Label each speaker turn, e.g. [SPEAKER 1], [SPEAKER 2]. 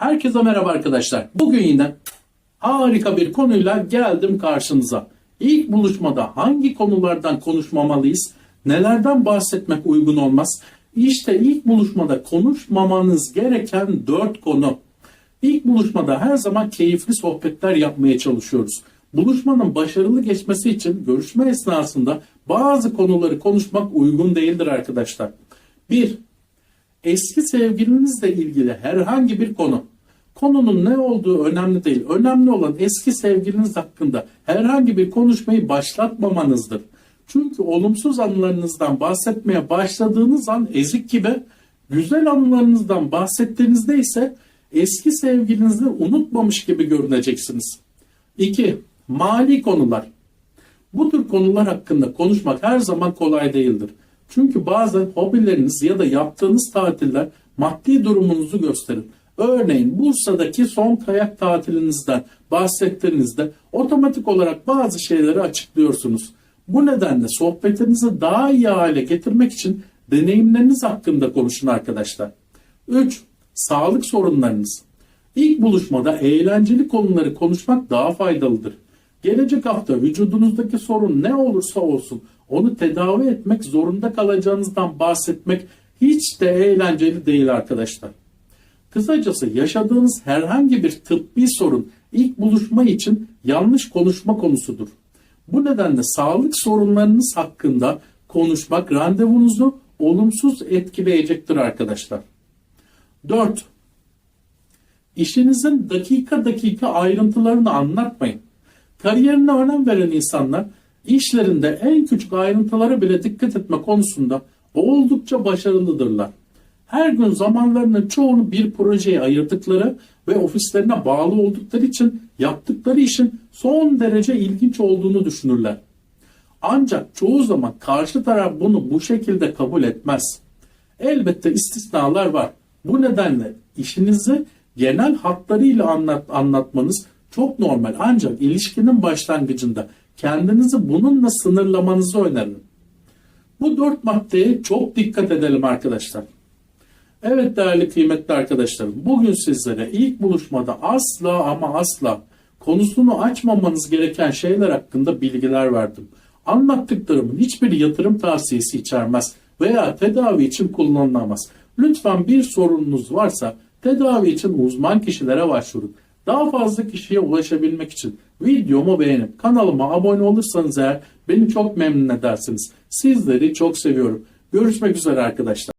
[SPEAKER 1] Herkese merhaba arkadaşlar. Bugün yine harika bir konuyla geldim karşınıza. İlk buluşmada hangi konulardan konuşmamalıyız? Nelerden bahsetmek uygun olmaz? İşte ilk buluşmada konuşmamanız gereken 4 konu. İlk buluşmada her zaman keyifli sohbetler yapmaya çalışıyoruz. Buluşmanın başarılı geçmesi için görüşme esnasında bazı konuları konuşmak uygun değildir arkadaşlar. 1 eski sevgilinizle ilgili herhangi bir konu. Konunun ne olduğu önemli değil. Önemli olan eski sevgiliniz hakkında herhangi bir konuşmayı başlatmamanızdır. Çünkü olumsuz anılarınızdan bahsetmeye başladığınız an ezik gibi, güzel anılarınızdan bahsettiğinizde ise eski sevgilinizi unutmamış gibi görüneceksiniz. 2. Mali konular. Bu tür konular hakkında konuşmak her zaman kolay değildir. Çünkü bazen hobileriniz ya da yaptığınız tatiller maddi durumunuzu gösterir. Örneğin Bursa'daki son kayak tatilinizden bahsettiğinizde otomatik olarak bazı şeyleri açıklıyorsunuz. Bu nedenle sohbetinizi daha iyi hale getirmek için deneyimleriniz hakkında konuşun arkadaşlar. 3. Sağlık sorunlarınız. İlk buluşmada eğlenceli konuları konuşmak daha faydalıdır. Gelecek hafta vücudunuzdaki sorun ne olursa olsun onu tedavi etmek zorunda kalacağınızdan bahsetmek hiç de eğlenceli değil arkadaşlar. Kısacası yaşadığınız herhangi bir tıbbi sorun ilk buluşma için yanlış konuşma konusudur. Bu nedenle sağlık sorunlarınız hakkında konuşmak randevunuzu olumsuz etkileyecektir arkadaşlar. 4. İşinizin dakika dakika ayrıntılarını anlatmayın. Kariyerine önem veren insanlar işlerinde en küçük ayrıntılara bile dikkat etme konusunda oldukça başarılıdırlar. Her gün zamanlarının çoğunu bir projeye ayırdıkları ve ofislerine bağlı oldukları için yaptıkları işin son derece ilginç olduğunu düşünürler. Ancak çoğu zaman karşı taraf bunu bu şekilde kabul etmez. Elbette istisnalar var. Bu nedenle işinizi genel hatlarıyla anlat, anlatmanız çok normal. Ancak ilişkinin başlangıcında kendinizi bununla sınırlamanızı öneririm. Bu dört maddeye çok dikkat edelim arkadaşlar. Evet değerli kıymetli arkadaşlarım bugün sizlere ilk buluşmada asla ama asla konusunu açmamanız gereken şeyler hakkında bilgiler verdim. Anlattıklarımın hiçbiri yatırım tavsiyesi içermez veya tedavi için kullanılamaz. Lütfen bir sorununuz varsa tedavi için uzman kişilere başvurun. Daha fazla kişiye ulaşabilmek için videomu beğenip kanalıma abone olursanız eğer beni çok memnun edersiniz. Sizleri çok seviyorum. Görüşmek üzere arkadaşlar.